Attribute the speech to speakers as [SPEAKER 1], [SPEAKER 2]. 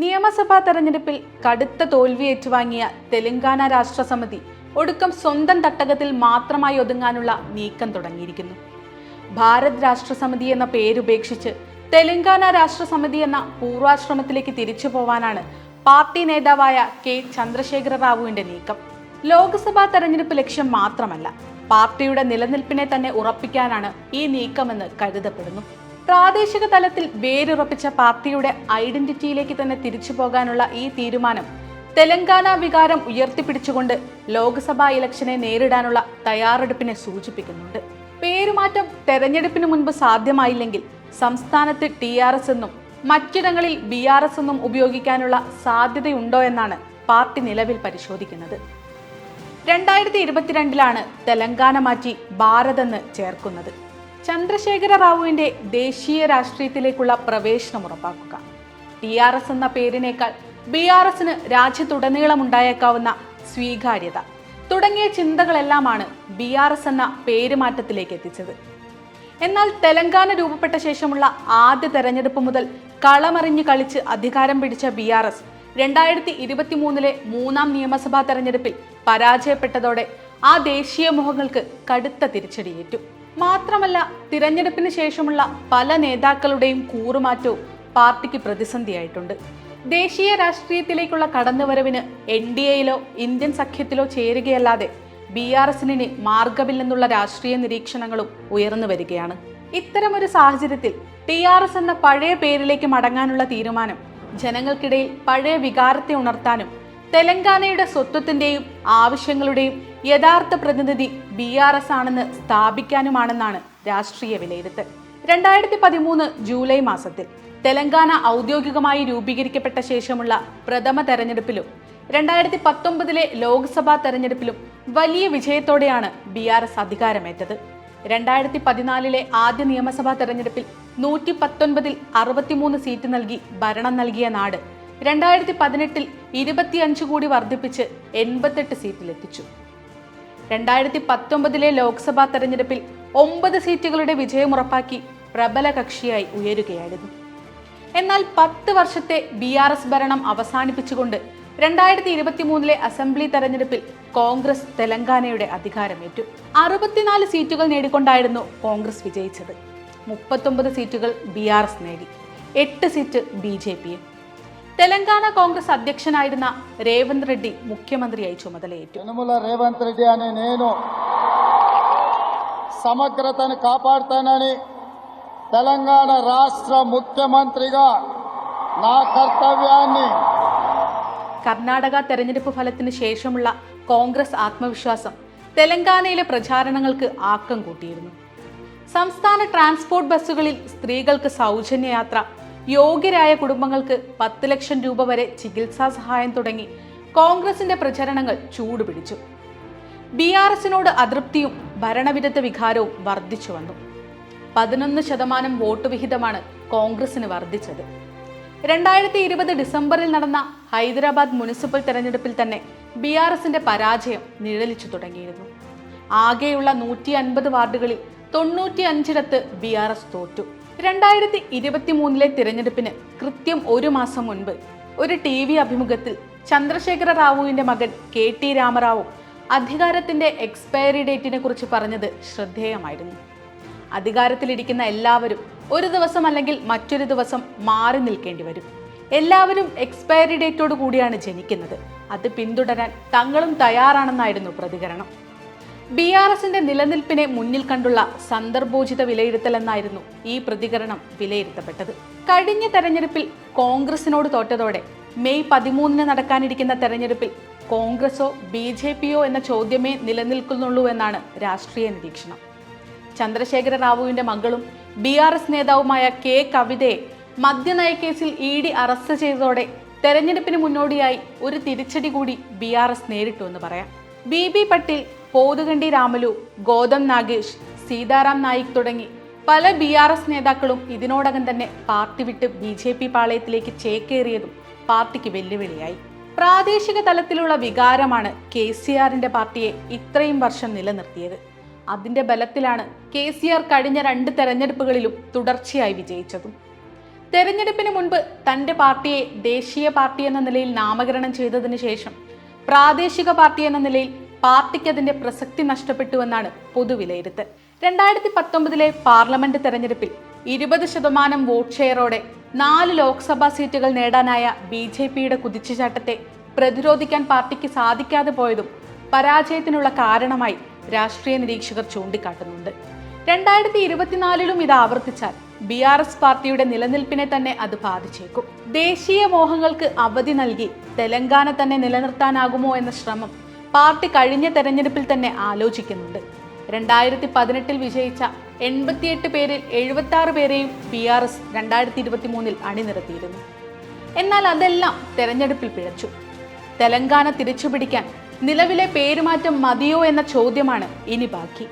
[SPEAKER 1] നിയമസഭാ തെരഞ്ഞെടുപ്പിൽ കടുത്ത തോൽവി ഏറ്റുവാങ്ങിയ തെലങ്കാന രാഷ്ട്രസമിതി ഒടുക്കം സ്വന്തം തട്ടകത്തിൽ മാത്രമായി ഒതുങ്ങാനുള്ള നീക്കം തുടങ്ങിയിരിക്കുന്നു. ഭാരത് രാഷ്ട്ര സമിതി എന്ന പേരുപേക്ഷിച്ച് തെലങ്കാന രാഷ്ട്രസമിതി എന്ന പൂർവാശ്രമത്തിലേക്ക് തിരിച്ചു പോവാനാണ് പാർട്ടി നേതാവായ കെ ചന്ദ്രശേഖര റാവുവിന്റെ നീക്കം. ലോക്സഭാ തെരഞ്ഞെടുപ്പ് ലക്ഷ്യം മാത്രമല്ല പാർട്ടിയുടെ നിലനിൽപ്പിനെ തന്നെ ഉറപ്പിക്കാനാണ് ഈ നീക്കമെന്ന് കരുതപ്പെടുന്നു. പ്രാദേശിക തലത്തിൽ വേരുറപ്പിച്ച പാർട്ടിയുടെ ഐഡന്റിറ്റിയിലേക്ക് തന്നെ തിരിച്ചു പോകാനുള്ള ഈ തീരുമാനം തെലങ്കാന വികാരം ഉയർത്തിപ്പിടിച്ചുകൊണ്ട് ലോക്സഭാ ഇലക്ഷനെ നേരിടാനുള്ള തയ്യാറെടുപ്പിനെ സൂചിപ്പിക്കുന്നുണ്ട്. പേരുമാറ്റം തെരഞ്ഞെടുപ്പിന് മുൻപ് സാധ്യമായില്ലെങ്കിൽ സംസ്ഥാനത്ത് ടി ആർ എസ് എന്നും മറ്റിടങ്ങളിൽ ബി ആർ എസ് എന്നും ഉപയോഗിക്കാനുള്ള സാധ്യതയുണ്ടോ എന്നാണ് പാർട്ടി നിലവിൽ പരിശോധിക്കുന്നത്. രണ്ടായിരത്തി ഇരുപത്തിരണ്ടിലാണ് തെലങ്കാന മാറ്റി ഭാരത് എന്ന് ചേർക്കുന്നത്. ചന്ദ്രശേഖര റാവുവിന്റെ ദേശീയ രാഷ്ട്രീയത്തിലേക്കുള്ള പ്രവേശനം ഉറപ്പാക്കുക. ടി ആർ എസ് എന്ന പേരിനേക്കാൾ ബി ആർ എസിന് രാജ്യത്തുടനീളം ഉണ്ടായേക്കാവുന്ന സ്വീകാര്യത. തുടങ്ങിയ ചിന്തകളെല്ലാമാണ് ബി ആർ എസ് എന്ന പേരുമാറ്റത്തിലേക്ക് എത്തിച്ചത്. എന്നാൽ തെലങ്കാന രൂപപ്പെട്ട ശേഷമുള്ള ആദ്യ തെരഞ്ഞെടുപ്പ് മുതൽ കളമറിഞ്ഞ് കളിച്ച് അധികാരം പിടിച്ച ബി ആർ എസ് രണ്ടായിരത്തി ഇരുപത്തി മൂന്നിലെ മൂന്നാം നിയമസഭാ തെരഞ്ഞെടുപ്പിൽ പരാജയപ്പെട്ടതോടെ ആ ദേശീയ മുഖങ്ങൾക്ക് കടുത്ത തിരിച്ചടിയേറ്റു. മാത്രമല്ല തിരഞ്ഞെടുപ്പിന് ശേഷമുള്ള പല നേതാക്കളുടെയും കൂറുമാറ്റവും പാർട്ടിക്ക് പ്രതിസന്ധിയായിട്ടുണ്ട്. ദേശീയ രാഷ്ട്രീയത്തിലേക്കുള്ള കടന്നുവരവിന് എൻ ഡി എയിലോ ഇന്ത്യൻ സഖ്യത്തിലോ ചേരുകയല്ലാതെ ബി ആർ എസിന് മാർഗമില്ലെന്നുള്ള രാഷ്ട്രീയ നിരീക്ഷണങ്ങളും ഉയർന്നു വരികയാണ്. ഇത്തരമൊരു സാഹചര്യത്തിൽ ടി ആർ എസ് എന്ന പഴയ പേരിലേക്ക് മടങ്ങാനുള്ള തീരുമാനം ജനങ്ങൾക്കിടയിൽ പഴയ വികാരത്തെ ഉണർത്താനും തെലങ്കാനയുടെ സ്വത്വത്തിന്റെയും ആവശ്യങ്ങളുടെയും യഥാർത്ഥ പ്രതിനിധി ബി ആർ എസ് ആണെന്ന് സ്ഥാപിക്കാനുമാണെന്നാണ് രാഷ്ട്രീയ വിലയിരുത്തൽ. രണ്ടായിരത്തി പതിമൂന്ന് ജൂലൈ മാസത്തിൽ തെലങ്കാന ഔദ്യോഗികമായി രൂപീകരിക്കപ്പെട്ട ശേഷമുള്ള പ്രഥമ തെരഞ്ഞെടുപ്പിലും രണ്ടായിരത്തി പത്തൊമ്പതിലെ ലോക്സഭാ തെരഞ്ഞെടുപ്പിലും വലിയ വിജയത്തോടെയാണ് ബി ആർ എസ് അധികാരമേറ്റത്. രണ്ടായിരത്തി പതിനാലിലെ ആദ്യ നിയമസഭാ തെരഞ്ഞെടുപ്പിൽ നൂറ്റി പത്തൊൻപതിൽ അറുപത്തിമൂന്ന് സീറ്റ് നൽകി ഭരണം നൽകിയ നാട് രണ്ടായിരത്തി പതിനെട്ടിൽ ഇരുപത്തിയഞ്ച് കൂടി വർദ്ധിപ്പിച്ച് എൺപത്തെട്ട് സീറ്റിലെത്തിച്ചു. രണ്ടായിരത്തി പത്തൊമ്പതിലെ ലോക്സഭാ തെരഞ്ഞെടുപ്പിൽ ഒമ്പത് സീറ്റുകളുടെ വിജയമുറപ്പാക്കി പ്രബല കക്ഷിയായി ഉയരുകയായിരുന്നു. എന്നാൽ പത്ത് വർഷത്തെ ബി ആർ എസ് ഭരണം അവസാനിപ്പിച്ചുകൊണ്ട് രണ്ടായിരത്തി ഇരുപത്തി മൂന്നിലെ അസംബ്ലി തെരഞ്ഞെടുപ്പിൽ കോൺഗ്രസ് തെലങ്കാനയുടെ അധികാരമേറ്റു. അറുപത്തിനാല് സീറ്റുകൾ നേടിക്കൊണ്ടായിരുന്നു കോൺഗ്രസ് വിജയിച്ചത്. മുപ്പത്തൊമ്പത് സീറ്റുകൾ ബി ആർ എസ് നേടി. എട്ട് സീറ്റ് ബി ജെ പിയും. തെലങ്കാന കോൺഗ്രസ് അധ്യക്ഷനായിരുന്ന രേവന്ത് റെഡ്ഡി മുഖ്യമന്ത്രിയായി ചുമതലയേറ്റു
[SPEAKER 2] యనుమల రేవంత్ రెడ్డి అనే నేను సమగ్రతను కాపాడుతానని తెలంగాణ రాష్ట్ర ముఖ్యమంత్రిగా నా కర్తవ్యాన్ని
[SPEAKER 1] കർണാടക തെരഞ്ഞെടുപ്പ് ഫലത്തിന് ശേഷമുള്ള കോൺഗ്രസ് ആത്മവിശ്വാസം തെലങ്കാനയിലെ പ്രചാരണങ്ങൾക്ക് ആക്കം കൂട്ടിയിരുന്നു സംസ്ഥാന ട്രാൻസ്പോർട്ട് ബസ്സുകളിൽ സ്ത്രീകൾക്ക് സൗജന്യ യാത്ര യോഗ്യരായ കുടുംബങ്ങൾക്ക് പത്ത് ലക്ഷം രൂപ വരെ ചികിത്സാ സഹായം തുടങ്ങി കോൺഗ്രസിന്റെ പ്രചരണങ്ങൾ ചൂടുപിടിച്ചു. ബി ആർ എസിനോട് അതൃപ്തിയും ഭരണവിരുദ്ധ വികാരവും വർദ്ധിച്ചു വന്നു. പതിനൊന്ന് ശതമാനം വോട്ട് വിഹിതമാണ് കോൺഗ്രസിന് വർദ്ധിച്ചത്. രണ്ടായിരത്തി ഇരുപത് ഡിസംബറിൽ നടന്ന ഹൈദരാബാദ് മുനിസിപ്പൽ തെരഞ്ഞെടുപ്പിൽ തന്നെ ബി ആർ എസിന്റെ പരാജയം നിഴലിച്ചു തുടങ്ങിയിരുന്നു. ആകെയുള്ള നൂറ്റി അൻപത് വാർഡുകളിൽ തൊണ്ണൂറ്റി അഞ്ചിടത്ത് ബി ആർ എസ് തോറ്റു. രണ്ടായിരത്തി ഇരുപത്തി മൂന്നിലെ തിരഞ്ഞെടുപ്പിന് കൃത്യം ഒരു മാസം മുൻപ് ഒരു ടി വി അഭിമുഖത്തിൽ ചന്ദ്രശേഖര റാവുവിന്റെ മകൻ കെ ടി രാമറാവു അധികാരത്തിന്റെ എക്സ്പയറി ഡേറ്റിനെ കുറിച്ച് പറഞ്ഞത് ശ്രദ്ധേയമായിരുന്നു. അധികാരത്തിലിരിക്കുന്ന എല്ലാവരും ഒരു ദിവസം അല്ലെങ്കിൽ മറ്റൊരു ദിവസം മാറി നിൽക്കേണ്ടി വരും. എല്ലാവരും എക്സ്പയറി ഡേറ്റോടു കൂടിയാണ് ജനിക്കുന്നത്. അത് പിന്തുടരാൻ തങ്ങളും തയ്യാറാണെന്നായിരുന്നു പ്രതികരണം. ബി ആർ എസിന്റെ നിലനിൽപ്പിനെ മുന്നിൽ കണ്ടുള്ള സന്ദർഭോചിത വിലയിരുത്തലെന്നായിരുന്നു ഈ പ്രതികരണം വിലയിരുത്തപ്പെട്ടത്. കഴിഞ്ഞ തെരഞ്ഞെടുപ്പിൽ കോൺഗ്രസിനോട് തോറ്റതോടെ മെയ് പതിമൂന്നിന് നടക്കാനിരിക്കുന്ന തെരഞ്ഞെടുപ്പിൽ കോൺഗ്രസോ ബി ജെ പിയോ എന്ന ചോദ്യമേ നിലനിൽക്കുന്നുള്ളൂ എന്നാണ് രാഷ്ട്രീയ നിരീക്ഷണം. ചന്ദ്രശേഖര റാവുവിന്റെ മകളും ബി ആർ എസ് നേതാവുമായ കെ കവിതയെ മദ്യനയക്കേസിൽ ഇ ഡി അറസ്റ്റ് ചെയ്തതോടെ തെരഞ്ഞെടുപ്പിന് മുന്നോടിയായി ഒരു തിരിച്ചടി കൂടി ബി ആർ എസ് നേരിട്ടു എന്ന് പറയാം. B B Patel Pothukanti Ramulu Gotham Nagesh Sitaram Naik തുടങ്ങി പല ബി ആർ എസ് നേതാക്കളും ഇതിനോടകം തന്നെ പാർട്ടി വിട്ട് ബി ജെ പി പാളയത്തിലേക്ക് ചേക്കേറിയതും പാർട്ടിക്ക് വെല്ലുവിളിയായി. പ്രാദേശിക തലത്തിലുള്ള വികാരമാണ് കെ സി ആറിന്റെ പാർട്ടിയെ ഇത്രയും വർഷം നിലനിർത്തിയത്. അതിന്റെ ബലത്തിലാണ് കെ സി ആർ കഴിഞ്ഞ രണ്ട് തെരഞ്ഞെടുപ്പുകളിലും തുടർച്ചയായി വിജയിച്ചതും. തെരഞ്ഞെടുപ്പിന് മുൻപ് തന്റെ പാർട്ടിയെ ദേശീയ പാർട്ടി എന്ന നിലയിൽ നാമകരണം ചെയ്തതിനു ശേഷം പ്രാദേശിക പാർട്ടി എന്ന നിലയിൽ പാർട്ടിക്ക് അതിന്റെ പ്രസക്തി നഷ്ടപ്പെട്ടുവെന്നാണ് പൊതുവിലയിരുത്തൽ. രണ്ടായിരത്തി പത്തൊമ്പതിലെ പാർലമെന്റ് തെരഞ്ഞെടുപ്പിൽ ഇരുപത് ശതമാനം വോട്ട് ഷെയറോടെ നാല് ലോക്സഭാ സീറ്റുകൾ നേടാനായ ബി ജെ പിയുടെ കുതിച്ചുചാട്ടത്തെ പ്രതിരോധിക്കാൻ പാർട്ടിക്ക് സാധിക്കാതെ പോയതും പരാജയത്തിനുള്ള കാരണമായി രാഷ്ട്രീയ നിരീക്ഷകർ ചൂണ്ടിക്കാട്ടുന്നുണ്ട്. രണ്ടായിരത്തി ഇരുപത്തിനാലിലും ഇത് ആവർത്തിച്ചാൽ ബി ആർ എസ് പാർട്ടിയുടെ നിലനിൽപ്പിനെ തന്നെ അത് ബാധിച്ചേക്കും. ദേശീയ മോഹങ്ങൾക്ക് അവധി നൽകി തെലങ്കാന തന്നെ നിലനിർത്താനാകുമോ എന്ന ശ്രമം പാർട്ടി കഴിഞ്ഞ തെരഞ്ഞെടുപ്പിൽ തന്നെ ആലോചിക്കുന്നുണ്ട്. രണ്ടായിരത്തി പതിനെട്ടിൽ വിജയിച്ച എൺപത്തിയെട്ട് പേരിൽ എഴുപത്തി പേരെയും ബി ആർ എസ് രണ്ടായിരത്തി ഇരുപത്തി മൂന്നിൽ അണിനിരത്തിയിരുന്നു. എന്നാൽ അതെല്ലാം തെരഞ്ഞെടുപ്പിൽ പിഴച്ചു. തെലങ്കാന തിരിച്ചുപിടിക്കാൻ നിലവിലെ പേരുമാറ്റം മതിയോ എന്ന ചോദ്യമാണ് ഇനി ബാക്കി.